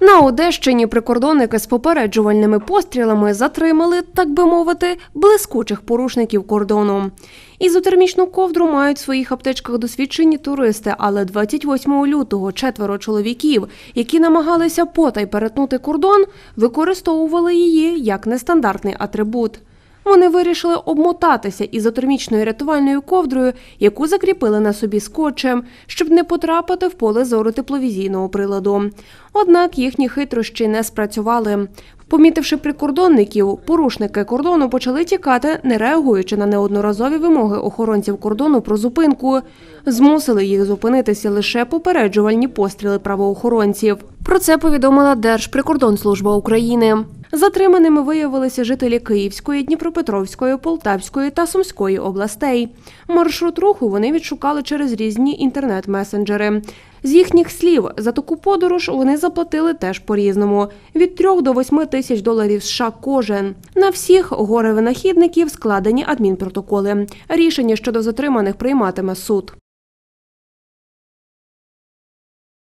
На Одещині прикордонники з попереджувальними пострілами затримали, так би мовити, блискучих порушників кордону. Ізотермічну ковдру мають в своїх аптечках досвідчені туристи, але 28 лютого четверо чоловіків, які намагалися потай перетнути кордон, використовували її як нестандартний атрибут. Вони вирішили обмотатися ізотермічною рятувальною ковдрою, яку закріпили на собі скотчем, щоб не потрапити в поле зору тепловізійного приладу. Однак їхні хитрощі не спрацювали. Помітивши прикордонників, порушники кордону почали тікати, не реагуючи на неодноразові вимоги охоронців кордону про зупинку. Змусили їх зупинитися лише попереджувальні постріли правоохоронців. Про це повідомила Держприкордонслужба України. Затриманими виявилися жителі Київської, Дніпропетровської, Полтавської та Сумської областей. Маршрут руху вони відшукали через різні інтернет-месенджери. З їхніх слів, за таку подорож вони заплатили теж по-різному – від 3 до 8 тисяч доларів США кожен. На всіх горе винахідників складені адмінпротоколи. Рішення щодо затриманих прийматиме суд.